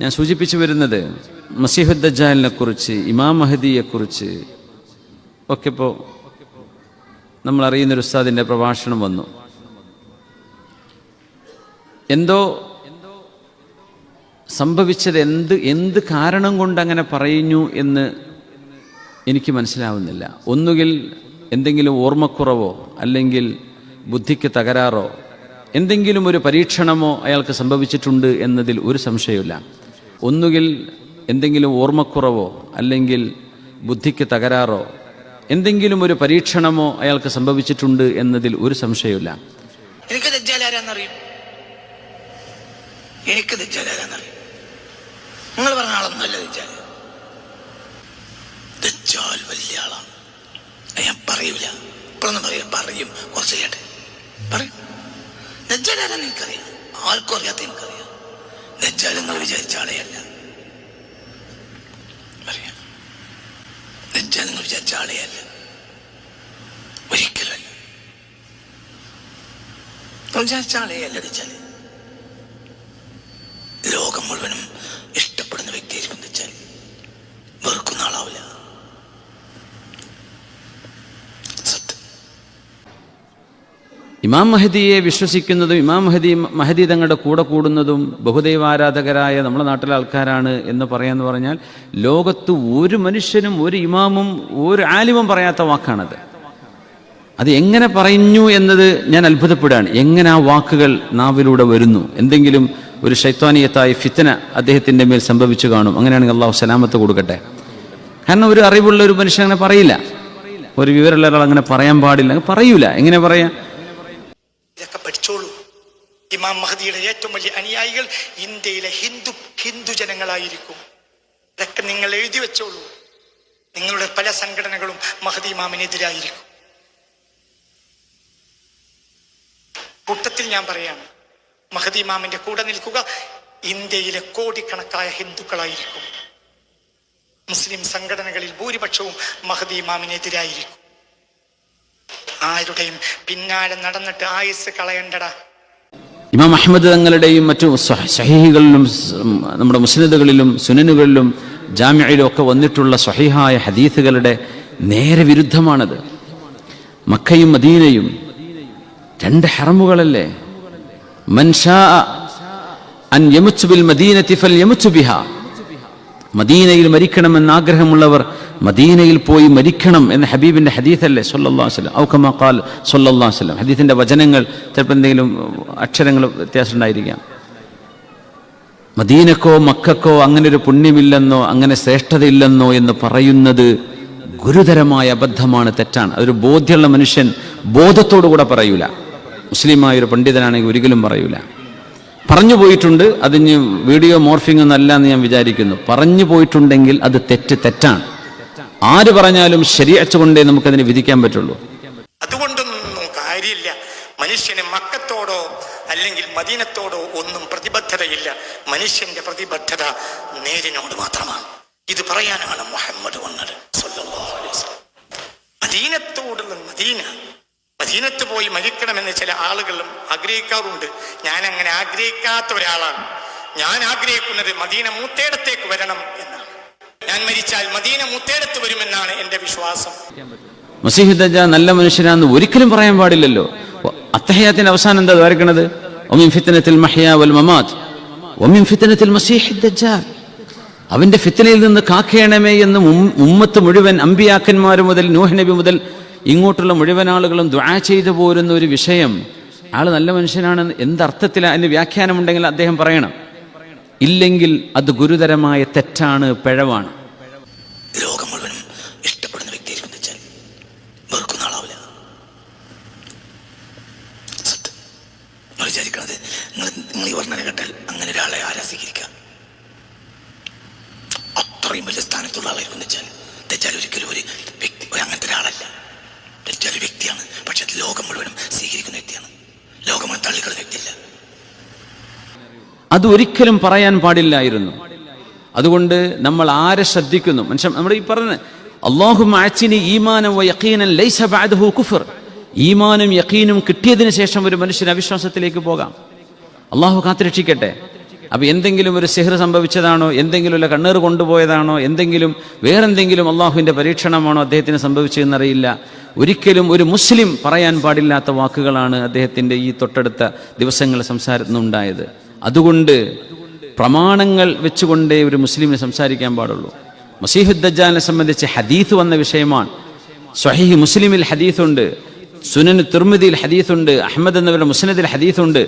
ഞാൻ സൂചിപ്പിച്ചു വരുന്നത് മസീഹുദ്ദജാലിനെ കുറിച്ച് ഇമാം മഹദിയെക്കുറിച്ച് ഒക്കെ ഇപ്പോൾ നമ്മൾ അറിയുന്നൊരു ഉസ്താദിന്റെ പ്രഭാഷണം വന്നു. എന്തോ സംഭവിച്ചത് എന്ത് എന്ത് കാരണം കൊണ്ട് അങ്ങനെ പറയുന്നു എന്ന് എനിക്ക് മനസ്സിലാവുന്നില്ല. ഒന്നുകിൽ എന്തെങ്കിലും ഓർമ്മക്കുറവോ അല്ലെങ്കിൽ ബുദ്ധിക്ക് തകരാറോ എന്തെങ്കിലും ഒരു പരീക്ഷണമോ അയാൾക്ക് സംഭവിച്ചിട്ടുണ്ട് എന്നതിൽ ഒരു സംശയമില്ല ഒന്നുകിൽ എന്തെങ്കിലും ഓർമ്മക്കുറവോ അല്ലെങ്കിൽ ബുദ്ധിക്ക് തകരാറോ എന്തെങ്കിലും ഒരു പരീക്ഷണമോ അയാൾക്ക് സംഭവിച്ചിട്ടുണ്ട് എന്നതിൽ ഒരു സംശയമില്ല എനിക്ക് ദജ്ജാൽ ആരാന്നറിയും? എനിക്ക് ദജ്ജാൽ ആരാന്നറിയും? നിങ്ങൾ പറഞ്ഞ ആളൊന്നുമല്ല ദജ്ജാൽ. ദജ്ജാൽ വലിയ ആളാണ് ഞാൻ പറയൂല. ഇപ്പോഴൊന്നും പറയാം പറയും. കുറച്ച് കേട്ടെ. പറയും. ദജ്ജാൽ ആരാന്ന് എനിക്കറിയാം ആർക്കും അറിയാത്ത എനിക്കറിയാം ദജ്ജാൽ നിങ്ങൾ വിചാരിച്ച ആളെയല്ല. അറിയാം. ദജ്ജാൽ നിങ്ങൾ വിചാരിച്ച ആളെയല്ല. ഒരിക്കലല്ല വിചാരിച്ച ആളെയല്ല ദജ്ജാൽ ലോകം മുഴുവനും ഇഷ്ടപ്പെടുന്ന വ്യക്തിയായിരിക്കും ദജ്ജാൽ വെറുക്കുന്ന ആളാവില്ല സത്യം ഇമാം മഹദിയെ വിശ്വസിക്കുന്നതും ഇമാം മഹദി മഹദി തങ്ങളുടെ കൂടെ കൂടുന്നതും ബഹുദൈവാരാധകരായ നമ്മുടെ നാട്ടിലെ ആൾക്കാരാണ് എന്ന് പറയാന്ന് പറഞ്ഞാൽ ലോകത്ത് ഒരു മനുഷ്യനും ഒരു ഇമാമും ഒരു ആലിമും പറയാത്ത വാക്കാണത്. അത് എങ്ങനെ പറഞ്ഞു എന്നത് ഞാൻ അത്ഭുതപ്പെടുകയാണ്. എങ്ങനെ ആ വാക്കുകൾ നാവിലൂടെ വരുന്നു? എന്തെങ്കിലും ഒരു ശൈത്വാനീയത്തായ ഫിത്തന അദ്ദേഹത്തിന്റെ മേൽ സംഭവിച്ചു കാണും. അങ്ങനെയാണെങ്കിൽ അള്ളാഹു സലാമത്ത് കൊടുക്കട്ടെ. കാരണം ഒരു അറിവുള്ള ഒരു മനുഷ്യൻ അങ്ങനെ പറയില്ല. ഒരു വിവരമുള്ള ഒരാൾ അങ്ങനെ പറയാൻ പാടില്ല. പറയൂല. എങ്ങനെ പറയാം? ഇമാം മഹദിയുടെ ഏറ്റവും വലിയ അനുയായികൾ ഇന്ത്യയിലെ ഹിന്ദു ഹിന്ദു ജനങ്ങളായിരിക്കും. ഇതൊക്കെ നിങ്ങൾ എഴുതി വെച്ചോളൂ. നിങ്ങളുടെ പല സംഘടനകളും മഹദി ഇമാമിനെതിരായിരിക്കും. കൂട്ടത്തിൽ ഞാൻ പറയാണ് മഹദി ഇമാമിന്റെ കൂടെ നിൽക്കുക ഇന്ത്യയിലെ കോടിക്കണക്കായ ഹിന്ദുക്കളായിരിക്കും. മുസ്ലിം സംഘടനകളിൽ ഭൂരിപക്ഷവും മഹദി ഇമാമിനെതിരായിരിക്കും. ആരുടെയും പിന്നാലെ നടന്നിട്ട് ആയുസ് കളയണ്ടടാ. ഇമാം അഹമ്മദ് തങ്ങളുടെയും മറ്റു സഹീഹികളിലും നമ്മുടെ മുസ്ലിദുകളിലും സുനനുകളിലും ജാമ്യയിലും ഒക്കെ വന്നിട്ടുള്ള സ്വഹീഹായ ഹദീസുകളുടെ നേരെ വിരുദ്ധമാണത്. മക്കയും മദീനയും രണ്ട് ഹറമുകളല്ലേ? മൻഷാ അൻ യമുച്ചുബിൽ ബിൽ മദീനത്തി ഫൽ യമുച്ചു ബിഹ. മദീനയിൽ മരിക്കണമെന്ന് ആഗ്രഹമുള്ളവർ മദീനയിൽ പോയി മരിക്കണം എന്ന ഹബീബിന്റെ ഹദീഥല്ലേ സല്ലല്ലാഹു അലൈഹി വസല്ലം. ഔ കമാ ഖാൽ സല്ലല്ലാഹു അലൈഹി വസല്ലം. ഹദീഥിന്റെ വചനങ്ങൾ ചിലപ്പോൾ എന്തെങ്കിലും അക്ഷരങ്ങൾ വ്യത്യാസം ഉണ്ടായിരിക്കാം. മദീനക്കോ മക്കക്കോ അങ്ങനെ ഒരു പുണ്യമില്ലെന്നോ അങ്ങനെ ശ്രേഷ്ഠതയില്ലെന്നോ എന്ന് പറയുന്നത് ഗുരുതരമായ അബദ്ധമാണ് തെറ്റാണ്. അതൊരു ബോധ്യമുള്ള മനുഷ്യൻ ബോധത്തോടുകൂടെ പറയൂല. മുസ്ലിമായ ഒരു പണ്ഡിതനാണെങ്കിൽ ഒരിക്കലും പറയൂല. പറഞ്ഞു പോയിട്ടുണ്ട് അതിന് വീഡിയോ മോർഫിംഗ് ഒന്നല്ല എന്ന് ഞാൻ വിചാരിക്കുന്നു. പറഞ്ഞു പോയിട്ടുണ്ടെങ്കിൽ അത് തെറ്റ് തെറ്റാണ്. ആര് പറഞ്ഞാലും ശരിയച്ചുകൊണ്ടേ നമുക്കതിനെ വിധിക്കാൻ പറ്റുള്ളൂ. അതുകൊണ്ടൊന്നും കാര്യമില്ല. മനുഷ്യന് മക്കത്തോടോ അല്ലെങ്കിൽ മദീനത്തോടോ ഒന്നും പ്രതിബദ്ധതയില്ല. മനുഷ്യന്റെ പ്രതിബദ്ധത നേരിനോട് മാത്രമാണ്. ഇത് പറയാനാണ് മുഹമ്മദ് വന്നത്. മദീനത്തോടുള്ള മദീന മദീനത്ത് പോയി മരിക്കണമെന്ന് ചില ആളുകളും ആഗ്രഹിക്കാറുണ്ട്. ഞാൻ അങ്ങനെ ആഗ്രഹിക്കാത്ത ഒരാളാണ്. ഞാൻ ആഗ്രഹിക്കുന്നത് മദീന മൂത്തേടത്തേക്ക് വരണം എന്നാണ്. ഞാൻ മരിച്ചാൽ മദീന മൂത്തേടത്ത് വരുമെന്നാണ് എന്റെ വിശ്വാസം. മസീഹ് ദജ നല്ല മനുഷ്യനാന്ന് ഒരിക്കലും പറയാൻ പാടില്ലല്ലോ. അത്തഹയാത്തിന്റെ അവസാനം എന്താ വരക്കണത് ഒമിൻ ഫിത്തനത്തിൽ വൽ മമാത് ഒമിൻ ഫിത്തനത്തിൽ മസീഹുദ്ദജാൽ അവന്റെ ഫിത്തനയിൽ നിന്ന് കാക്കേണമേ എന്ന് ഉമ്മത്ത് മുഴുവൻ അമ്പിയാക്കന്മാർ മുതൽ നൂഹ് നബി മുതൽ ഇങ്ങോട്ടുള്ള മുഴുവൻ ആളുകളും ദ്വാ ചെയ്തു പോരുന്ന ഒരു വിഷയം. ആൾ നല്ല മനുഷ്യനാണ് എന്തർത്ഥത്തിൽ അതിന് വ്യാഖ്യാനമുണ്ടെങ്കിൽ അദ്ദേഹം പറയണം. ഇല്ലെങ്കിൽ അത് ഗുരുതരമായ തെറ്റാണ് പിഴവാണ്. ഇഷ്ടപ്പെടുന്ന നിങ്ങൾ നിങ്ങൾ കേട്ടാൽ അങ്ങനെ ഒരാളെ ആരാ സ്വീകരിക്കുക? സ്ഥാനത്തുള്ള ഒരിക്കലും അങ്ങനത്തെ ഒരാളല്ല തെച്ചാൽ ഒരു വ്യക്തിയാണ്. പക്ഷെ ലോകം മുഴുവനും സ്വീകരിക്കുന്ന വ്യക്തിയാണ്. ലോകം മുഴുവൻ തള്ളിക്കളന്ന വ്യക്തിയല്ല. അത് ഒരിക്കലും പറയാൻ പാടില്ലായിരുന്നു. അതുകൊണ്ട് നമ്മൾ ആരെ ശ്രദ്ധിക്കുന്നു? മനുഷ്യൻ നമ്മുടെ ഈ പറഞ്ഞ അള്ളാഹു മാച്ചിന് ഈമാനം യഖീനൻ ലൈസ ബഅദഹു കുഫർ. ഈമാനും യഖീനും കിട്ടിയതിന് ശേഷം ഒരു മനുഷ്യൻ അവിശ്വാസത്തിലേക്ക് പോകാം. അള്ളാഹു കാത്തുരക്ഷിക്കട്ടെ. അപ്പോൾ എന്തെങ്കിലും ഒരു സിഹർ സംഭവിച്ചതാണോ? എന്തെങ്കിലും അല്ല കണ്ണീർ കൊണ്ടുപോയതാണോ? എന്തെങ്കിലും വേറെന്തെങ്കിലും അള്ളാഹുവിന്റെ പരീക്ഷണമാണോ അദ്ദേഹത്തിന് സംഭവിച്ചതെന്നറിയില്ല ഒരിക്കലും ഒരു മുസ്ലിം പറയാൻ പാടില്ലാത്ത വാക്കുകളാണ് അദ്ദേഹത്തിന്റെ ഈ തൊട്ടടുത്ത ദിവസങ്ങൾ സംസാരത്തിനുണ്ടായത് അതുകൊണ്ട് പ്രമാണങ്ങൾ വെച്ചുകൊണ്ടേ ഒരു മുസ്ലിമിന് സംസാരിക്കാൻ പാടുള്ളൂ. മസീഹുദ്ദജാലിനെ സംബന്ധിച്ച് ഹദീത്ത് വന്ന വിഷയമാണ്. സ്വഹീഹ് മുസ്ലിമിൽ ഹദീത്തുണ്ട് സുനന് തിർമിതിയിൽ ഹദീത്തുണ്ട് അഹമ്മദ് എന്നവരുടെ മുസ്നദിൽ ഹദീത്തുണ്ട്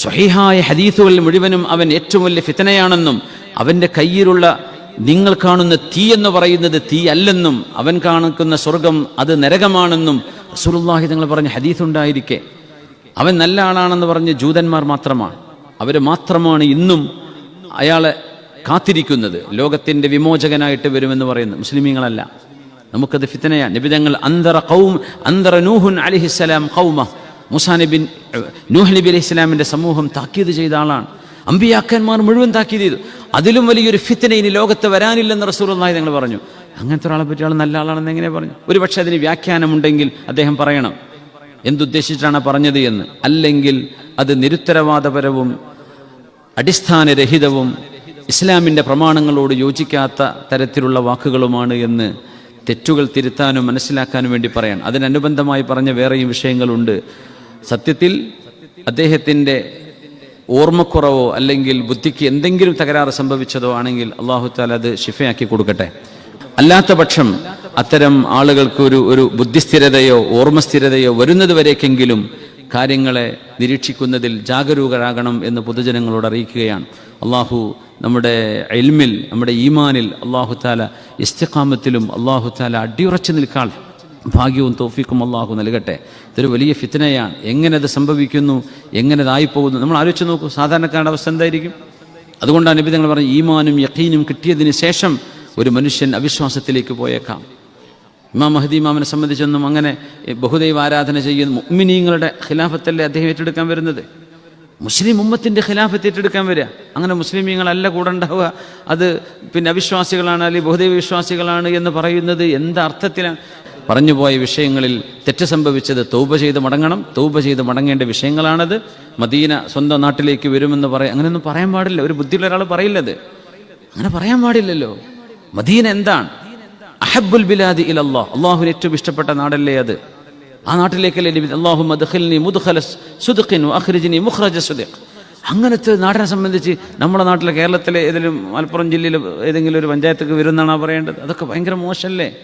സ്വഹീഹായ ഹദീത്തുകളിൽ മുഴുവനും അവൻ ഏറ്റവും വലിയ ഫിത്തനയാണെന്നും അവന്റെ കയ്യിലുള്ള നിങ്ങൾ കാണുന്ന തീ എന്ന് പറയുന്നത് തീ അല്ലെന്നും അവൻ കാണിക്കുന്ന സ്വർഗം അത് നരകമാണെന്നും റസൂലുള്ളാഹി തങ്ങൾ പറഞ്ഞ ഹദീത്തുണ്ടായിരിക്കെ അവൻ നല്ല ആളാണെന്ന് പറഞ്ഞ ജൂതന്മാർ മാത്രമാണ്. അവർ മാത്രമാണ് ഇന്നും അയാളെ കാത്തിരിക്കുന്നത്. ലോകത്തിന്റെ വിമോചകനായിട്ട് വരുമെന്ന് പറയുന്നത് മുസ്ലിമീങ്ങളല്ല. നമുക്കത് ഫിത്തനയാണ്. നിബിതങ്ങൾ അന്തറ കൗം അന്തറ നൂഹുൻ അലിഹിസ്സലാം കൗമ മുസാ നബിൻ നൂഹ് നബി അലൈഹി ഇസ്ലാമിന്റെ സമൂഹം താക്കീത് ചെയ്ത ആളാണ്. അമ്പിയാക്കന്മാർ മുഴുവൻ താക്കീത് ചെയ്തു. അതിലും വലിയൊരു ഫിത്തിനെ ഇനി ലോകത്ത് വരാനില്ലെന്ന് റസൂലുള്ളാഹി തങ്ങൾ പറഞ്ഞു. അങ്ങനത്തെ ഒരാളെ പറ്റി ആൾ നല്ല ആളാണെന്ന് എങ്ങനെ പറഞ്ഞു? ഒരു പക്ഷേ അതിന് വ്യാഖ്യാനമുണ്ടെങ്കിൽ അദ്ദേഹം പറയണം. എന്തുദ്ദേശിച്ചിട്ടാണ് പറഞ്ഞത് എന്ന്? അല്ലെങ്കിൽ അത് നിരുത്തരവാദപരവും അടിസ്ഥാനരഹിതവും ഇസ്ലാമിന്റെ പ്രമാണങ്ങളോട് യോജിക്കാത്ത തരത്തിലുള്ള വാക്കുകളുമാണ് എന്ന് തെറ്റുകൾ തിരുത്താനും മനസ്സിലാക്കാനും വേണ്ടി പറയാൻ. അതിനനുബന്ധമായി പറഞ്ഞ വേറെയും വിഷയങ്ങളുണ്ട്. സത്യത്തിൽ അദ്ദേഹത്തിന്റെ ഓർമ്മക്കുറവോ അല്ലെങ്കിൽ ബുദ്ധിക്ക് എന്തെങ്കിലും തകരാറ് സംഭവിച്ചതോ ആണെങ്കിൽ അള്ളാഹു താല അത് ഷിഫയാക്കി കൊടുക്കട്ടെ. അല്ലാത്ത പക്ഷം അത്തരം ആളുകൾക്ക് ഒരു ഒരു ബുദ്ധിസ്ഥിരതയോ ഓർമ്മസ്ഥിരതയോ വരുന്നത് വരേക്കെങ്കിലും കാര്യങ്ങളെ നിരീക്ഷിക്കുന്നതിൽ ജാഗരൂകരാകണം എന്ന് പൊതുജനങ്ങളോട് അറിയിക്കുകയാണ്. അള്ളാഹു നമ്മുടെ എൽമിൽ നമ്മുടെ ഈമാനിൽ അള്ളാഹു താല ഇസ്തിഖാമത്തിലും അള്ളാഹു താല അടിയുറച്ചു നിൽക്കാൻ ഭാഗ്യവും തോഫിക്കും അള്ളാഹു നൽകട്ടെ. ഇതൊരു വലിയ ഫിത്തനയാണ് എങ്ങനെ അത് സംഭവിക്കുന്നു? എങ്ങനെ ഇതായിപ്പോകുന്നു? നമ്മൾ ആലോചിച്ച് നോക്കൂ സാധാരണക്കാരുടെ അവസ്ഥ എന്തായിരിക്കും? അതുകൊണ്ടാണ് നബി തങ്ങൾ പറഞ്ഞ ഈമാനും യക്കീനും കിട്ടിയതിന് ശേഷം ഒരു മനുഷ്യൻ അവിശ്വാസത്തിലേക്ക് പോയേക്കാം. ഇമാം മഹദി ഇമാമിനെ സംബന്ധിച്ചൊന്നും അങ്ങനെ ബഹുദൈവ ആരാധന ചെയ്യുന്ന മുഅ്മിനീങ്ങളുടെ ഖിലാഫത്തല്ലേ അദ്ദേഹം ഏറ്റെടുക്കാൻ വരുന്നത്? മുസ്ലിം ഉമ്മത്തിന്റെ ഖിലാഫത്ത് ഏറ്റെടുക്കാൻ വരിക. അങ്ങനെ മുസ്ലിമീങ്ങളല്ല കൂടെ ഉണ്ടാവുക അത് പിന്നെ അവിശ്വാസികളാണ് അല്ലെങ്കിൽ ബഹുദൈവ വിശ്വാസികളാണ് എന്ന് പറയുന്നത് എന്താ അർത്ഥത്തിലാണ്? പറഞ്ഞുപോയ വിഷയങ്ങളിൽ തെറ്റ് സംഭവിച്ചത് തൗബ ചെയ്ത് മടങ്ങണം തൗബ ചെയ്ത് മടങ്ങേണ്ട വിഷയങ്ങളാണത്. മദീന സ്വന്തം നാട്ടിലേക്ക് വരുമെന്ന് പറയാം അങ്ങനെയൊന്നും പറയാൻ പാടില്ല. ഒരു ബുദ്ധിയുള്ള ഒരാൾ പറയില്ലത് അങ്ങനെ പറയാൻ പാടില്ലല്ലോ. മദീന എന്താണ്? അഹബുൽ ബിലാദി ഇൽ അള്ളാഹ് ഏറ്റവും ഇഷ്ടപ്പെട്ട നാടല്ലേ അത്? ആ നാട്ടിലേക്കല്ലേ അങ്ങനത്തെ നാടിനെ സംബന്ധിച്ച് നമ്മുടെ നാട്ടിലെ കേരളത്തിലെ ഏതെങ്കിലും മലപ്പുറം ജില്ലയിൽ ഏതെങ്കിലും ഒരു പഞ്ചായത്തേക്ക് വരുന്നതാണോ പറയേണ്ടത്? അതൊക്കെ ഭയങ്കര മോശമല്ലേ?